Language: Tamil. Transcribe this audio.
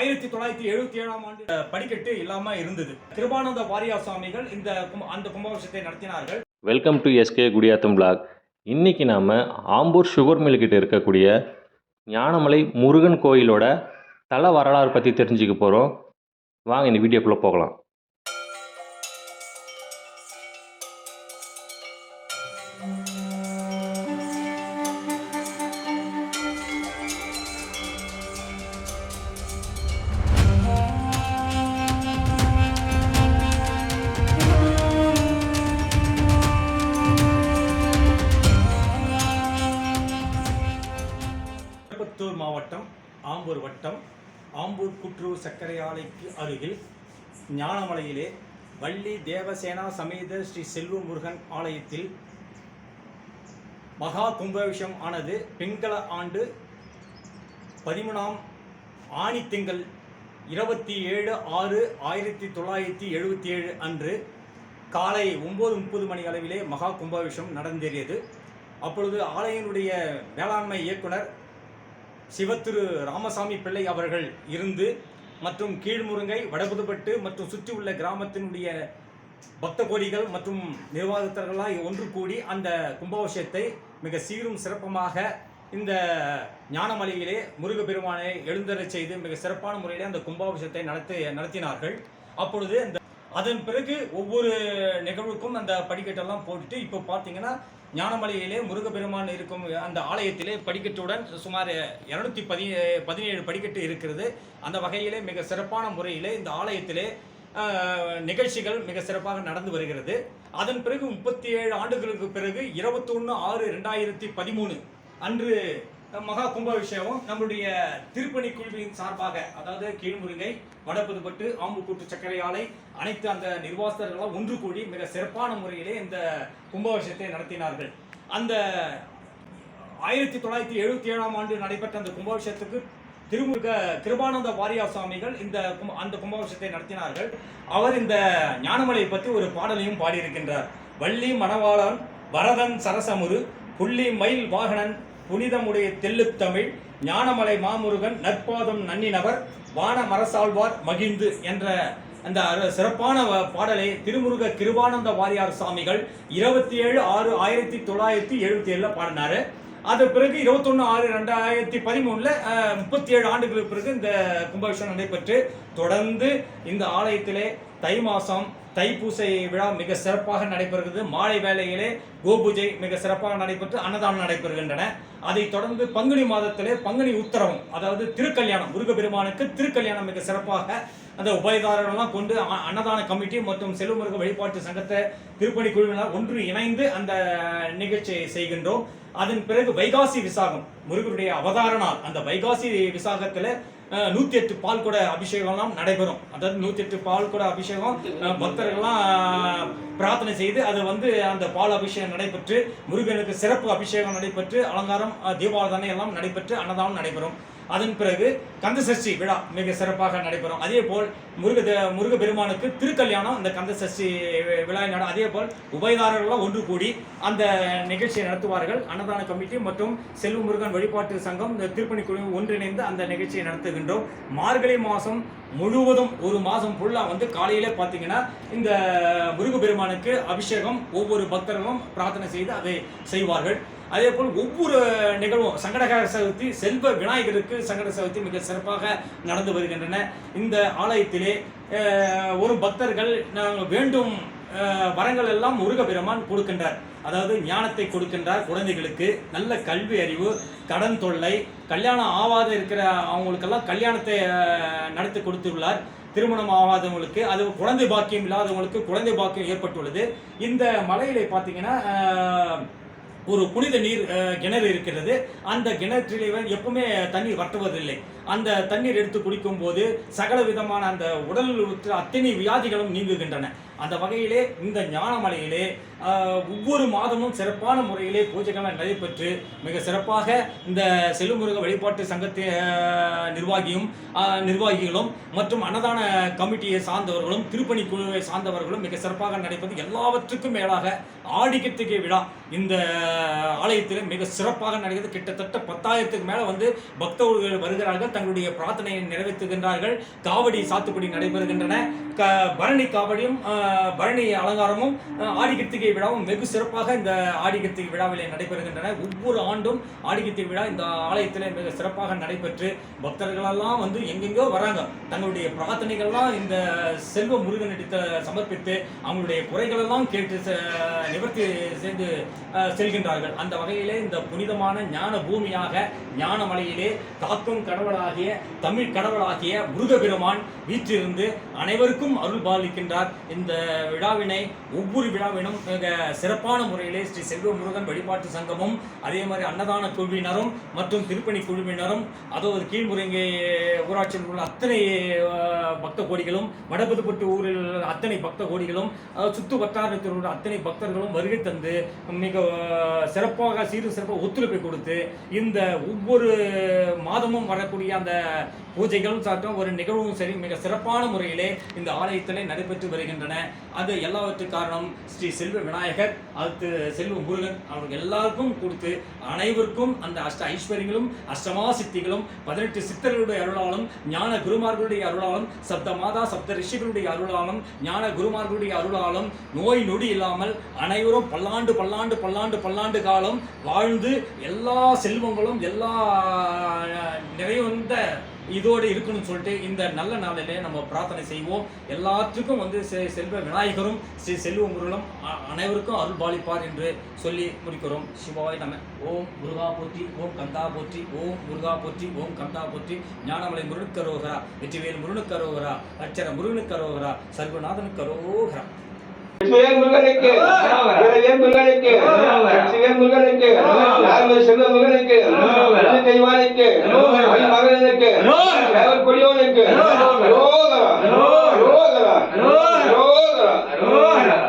ஆயிரத்தி தொள்ளாயிரத்தி எழுபத்தி ஏழாம் ஆண்டு படிக்கட்டு இல்லாம இருந்தது. கிருபானந்த வாரியார் சுவாமிகள் இந்த அந்த கும்பாபிஷத்தை நடத்தினார்கள். Welcome to SK Gudiyattam block இன்றைக்கி நாம் ஆம்பூர் சுகர் மில் கிட்ட இருக்கக்கூடிய ஞானமலை முருகன் கோயிலோட தல வரலாறு பற்றி தெரிஞ்சுக்க போகிறோம் வாங்க இந்த வீடியோக்குள்ளே போகலாம். திருப்பத்தூர் மாவட்டம் ஆம்பூர் வட்டம் ஆம்பூர் குற்றூர் சர்க்கரை ஆலைக்கு அருகில் ஞானமலையிலே வள்ளி தேவசேனா சமேத ஸ்ரீ செல்வ முருகன் ஆலயத்தில் மகா கும்பாபிஷம் ஆனது பிங்கள ஆண்டு பதிமூணாம் ஆணி திங்கள் இருபத்தி ஏழு ஆறு ஆயிரத்தி தொள்ளாயிரத்தி எழுபத்தி ஏழு அன்று காலை ஒம்பது முப்பது மணி அளவிலே மகா கும்பாபிஷம் நடந்தேறியது. அப்பொழுது ஆலயனுடைய மேலாண்மை இயக்குனர் சிவத்திரு ராமசாமி பிள்ளை அவர்கள் இருந்து மற்றும் கீழ்முருங்கை வடபுதுப்பட்டு மற்றும் சுற்றி உள்ள கிராமத்தினுடைய பக்த கோடிகள் மற்றும் நிர்வாகத்தர்களாக ஒன்று கூடி அந்த கும்பாபிஷேகத்தை மிக சீரும் சிறப்பமாக இந்த ஞானமலையிலே முருகப்பெருமானை எழுந்தரச் செய்து மிக சிறப்பான முறையிலே அந்த கும்பாபிஷேகத்தை நடத்தி நடத்தினார்கள். அப்பொழுது அந்த அதன் பிறகு ஒவ்வொரு நிகழ்வுக்கும் அந்த படிக்கட்டெல்லாம் போட்டுட்டு இப்போ பார்த்தீங்கன்னா ஞானமலையிலே முருகப்பெருமான் இருக்கும் அந்த ஆலயத்திலே படிக்கட்டுடன் சுமார் இரநூத்தி பதி பதினேழு படிக்கட்டு இருக்கிறது. அந்த வகையிலே மிக சிறப்பான முறையிலே இந்த ஆலயத்திலே நிகழ்ச்சிகள் மிக சிறப்பாக நடந்து வருகிறது. அதன் பிறகு முப்பத்தி ஏழு ஆண்டுகளுக்கு பிறகு இருபத்தொன்று ஆறு ரெண்டாயிரத்தி பதிமூணு அன்று மகா கும்பாபிஷேகம் நம்மளுடைய திருப்பணி குழுவின் சார்பாக அதாவது கீழ்முருங்கை வடப்புதுப்பட்டு ஆம்புக்கூட்டு சர்க்கரை ஆலை அனைத்து அந்த நிர்வாகஸ்தர்களால் ஒன்று கூடி மிக சிறப்பான முறையிலே இந்த கும்பாபிஷேகத்தை நடத்தினார்கள். அந்த ஆயிரத்தி தொள்ளாயிரத்தி எழுபத்தி ஏழாம் ஆண்டு நடைபெற்ற அந்த கும்பாபிஷேகத்துக்கு திருமுருக கிருபானந்த வாரியார் சுவாமிகள் இந்த அந்த கும்பாபிஷேகத்தை நடத்தினார்கள். அவர் இந்த ஞானமலையை பற்றி ஒரு பாடலையும் பாடியிருக்கின்றார். வள்ளி மணவாளன் வரதன் சரசமுரு புள்ளி மயில் வாகனன் புனிதமுடைய தெல்லுத்தமிழ் ஞானமலை மாமுருகன் நற்பாதம் நன்னினவர் வானமரசாழ்வார் மகிழ்ந்து என்ற அந்த சிறப்பான பாடலை திருமுருக கிருபானந்த வாரியார் சுவாமிகள் இருபத்தி ஏழு ஆறு ஆயிரத்தி தொள்ளாயிரத்தி எழுபத்தி ஏழில் பாடினார். அது பிறகு இருபத்தொன்னு ஆறு ரெண்டாயிரத்தி பதிமூணில் முப்பத்தி ஏழு ஆண்டுகளுக்கு பிறகு இந்த கும்பாபிஷேகம் நடைபெற்று தொடர்ந்து இந்த ஆலயத்திலே தை மாதம் தைப்பூசை விழா மிக சிறப்பாக நடைபெறுகிறது. மாலை வேளையிலே கோபூஜை மிக சிறப்பாக நடைபெற்று அன்னதானம் நடைபெறுகின்றன. அதைத் தொடர்ந்து பங்குனி மாதத்திலே பங்குனி உத்தரவம் அதாவது திருக்கல்யாணம் முருகப்பெருமானுக்கு திருக்கல்யாணம் மிக சிறப்பாக அந்த உபயதாரர்கள்லாம் கொண்டு அ- அன்னதான கமிட்டி மற்றும் செல்வமுருக வழிபாட்டு சங்கத்தை திருப்பணி குழுவினர் ஒன்று இணைந்து அந்த நிகழ்ச்சியை செய்கின்றோம். அதன் பிறகு வைகாசி விசாகம் முருகனுடைய அவதார நாள். அந்த வைகாசி விசாகத்தில் நூத்தி எட்டு பால் கூட அபிஷேகம்லாம் நடைபெறும். அதாவது நூத்தி எட்டு பால் கூட அபிஷேகம் பக்தர்கள்லாம் பிரார்த்தனை செய்து அது வந்து அந்த பால் அபிஷேகம் நடைபெற்று முருகனுக்கு சிறப்பு அபிஷேகம் நடைபெற்று அலங்காரம் அஹ், தீபாவளி எல்லாம் நடைபெற்று அன்னதானம் நடைபெறும். அதன் பிறகு கந்த சஷ்டி விழா மிக சிறப்பாக நடைபெறும். அதே போல் முருக முருக பெருமானுக்கு திருக்கல்யாணம் அந்த கந்த சஷ்டி விழா நட அதே போல் உபயதாரர்களாக ஒன்று கூடி அந்த நிகழ்ச்சியை நடத்துவார்கள். அன்னதான கமிட்டி மற்றும் செல்வ முருகன் வழிபாட்டு சங்கம் இந்த திருப்பணி குழு ஒன்றிணைந்து அந்த நிகழ்ச்சியை நடத்துகின்றோம். மார்கழி மாதம் முழுவதும் ஒரு மாதம் ஃபுல்லாக வந்து காலையில் பார்த்தீங்கன்னா இந்த முருக பெருமானுக்கு அபிஷேகம் ஒவ்வொரு பக்தர்களும் பிரார்த்தனை செய்து அதை செய்வார்கள். அதே போல் ஒவ்வொரு நிகழ்வும் சங்கடகர சதுர்த்தி செல்வ விநாயகருக்கு சங்கட சதுர்த்தி மிக சிறப்பாக நடந்து வருகின்றன. இந்த ஆலயத்திலே ஒரு பக்தர்கள் நாங்கள் வேண்டும் வரங்கள் எல்லாம் முருக பெருமான் கொடுக்கின்றார். அதாவது ஞானத்தை கொடுக்கின்றார் குழந்தைகளுக்கு. நல்ல கல்வி அறிவு கடன் தொல்லை கல்யாணம் ஆகாத இருக்கிற அவங்களுக்கெல்லாம் கல்யாணத்தை நடத்தி கொடுத்துள்ளார். திருமணம் ஆகாதவங்களுக்கு அது குழந்தை பாக்கியம் இல்லாதவங்களுக்கு குழந்தை பாக்கியம் ஏற்பட்டுள்ளது. இந்த மலையிலே பார்த்தீங்கன்னா ஒரு புனித நீர் கிணறு இருக்கிறது. அந்த கிணற்றிலே எப்பவுமே தண்ணீர் வட்டுவதில்லை. அந்த தண்ணீர் எடுத்து குடிக்கும் போது சகல விதமான அந்த உடலில் உற்ற அத்தனை வியாதிகளும் நீங்குகின்றன. அந்த வகையிலே இந்த ஞானமலையிலே ஒவ்வொரு மாதமும் சிறப்பான முறையிலே பூஜைகள் நடைபெற்று மிக சிறப்பாக இந்த செல்லுமுருக வழிபாட்டு சங்கத்தை நிர்வாகியும் நிர்வாகிகளும் மற்றும் அன்னதான கமிட்டியை சார்ந்தவர்களும் திருப்பணி குழுவை சார்ந்தவர்களும் மிக சிறப்பாக நடைபெறும் எல்லாவற்றுக்கும் மேலாக ஆடிக்கத்திகை விழா இந்த ஆலயத்தில் மிக சிறப்பாக நடக்கிறது. கிட்டத்தட்ட பத்தாயிரத்துக்கு மேலே வந்து பக்தர்கள் வருகிறார்கள் தங்களுடைய பிரார்த்தனையை நிறைவேற்றுகின்றார்கள். காவடி சாத்துக்குடி நடைபெறுகின்றன. க பரணி காவடியும் பரணி அலங்காரமும் ஆடிக்கத்திகை ஆடி கிருத்திகை விழாவும் வெகு சிறப்பாக இந்த ஆடி கிருத்திகை விழாவிலே நடைபெறுகின்றன. ஒவ்வொரு ஆண்டும் ஆடி கிருத்திகை விழா இந்த ஆலயத்தில் மிக சிறப்பாக நடைபெற்று பக்தர்களெல்லாம் வந்து எங்கெங்கோ வராங்க. தங்களுடைய பிரார்த்தனைகள்லாம் இந்த செல்வ முருகனிடத்தை சமர்ப்பித்து அவங்களுடைய குறைகளெல்லாம் கேட்டு செ- நிவர்த்தி செய்து செல்கின்றார்கள். அந்த வகையிலே இந்த புனிதமான ஞான பூமியாக ஞானமலையிலே காக்கும் கடவுளாகிய தமிழ் கடவுளாகிய முருகபெருமான் வீற்றிருந்து அனைவருக்கும் அருள் பாலிக்கின்றார். இந்த விழாவினை ஒவ்வொரு விழாவினும் மிக சிறப்பான முறையிலே ஸ்ரீ செல்வ முருகன் வழிபாட்டு சங்கமும் அதே மாதிரி அன்னதான குழுவினரும் மற்றும் திருப்பணி குழுவினரும் அதாவது கீழ்முருங்கை ஊராட்சியில் உள்ள அத்தனை பக்த கோடிகளும் வடபதுப்பட்டு ஊரில் உள்ள அத்தனை பக்த கோடிகளும் சுத்து வட்டாரத்தில் உள்ள அத்தனை பக்தர்களும் வருகை தந்து மிக சிறப்பாக சீரு சிறப்பாக ஒத்துழைப்பை கொடுத்து இந்த ஒவ்வொரு மாதமும் வரக்கூடிய அந்த பூஜைகளும் சாட்டும் ஒரு நிகழ்வும் சரி மிக சிறப்பான முறையிலே இந்த ஆலயத்திலே நடைபெற்று வருகின்றன. அது எல்லாவற்றுக்கு காரணம் ஸ்ரீ செல்வ விநாயகர் அடுத்து செல்வ முருகன். அவர்கள் எல்லாருக்கும் கொடுத்து அனைவருக்கும் அந்த அஷ்ட ஐஸ்வர்யங்களும் அஷ்டமா சித்திகளும் பதினெட்டு சித்தர்களுடைய அருளாலும் ஞான குருமார்களுடைய அருளாலும் சப்த மாதா சப்த ரிஷிகளுடைய அருளாலும் ஞான குருமார்களுடைய அருளாலும் நோய் நொடி இல்லாமல் அனைவரும் பல்லாண்டு பல்லாண்டு பல்லாண்டு பல்லாண்டு காலம் வாழ்ந்து எல்லா செல்வங்களும் எல்லா இதோடு இருக்கணும்னு சொல்லிட்டு இந்த நல்ல நாளிலே நம்ம பிரார்த்தனை செய்வோம். எல்லாத்துக்கும் வந்து செ- செல்வ விநாயகரும் ஸ்ரீ செல்வ முருகனும் அனைவருக்கும் அருள் பாலிப்பார் என்று சொல்லி முடிக்கிறோம். சிவாய் நம. ஓம் முருகா போற்றி ஓம் கந்தா போற்றி ஓம் முருகா போற்றி ஓம் கந்தா போற்றி. ஞானமலை முருகனுக்கரோகரா வெற்றிவேல் முருகனுக்கரோகரா அச்சர முருகனுக்கரோகரா சர்வநாதனுக்கரோகரா வெற்றிவேல் முருகனுக்கு முருகனுக்கு வெற்றிவேல் முருகனுக்கு நார்மல் ಕೈವಾರಕ್ಕೆ ಮಗನಕ್ಕೆ ಕುಡಿಯೋನಕ್ಕೆ? ರೋಗರ. ರೋಗರ. ರೋಗರ. ರೋಗರ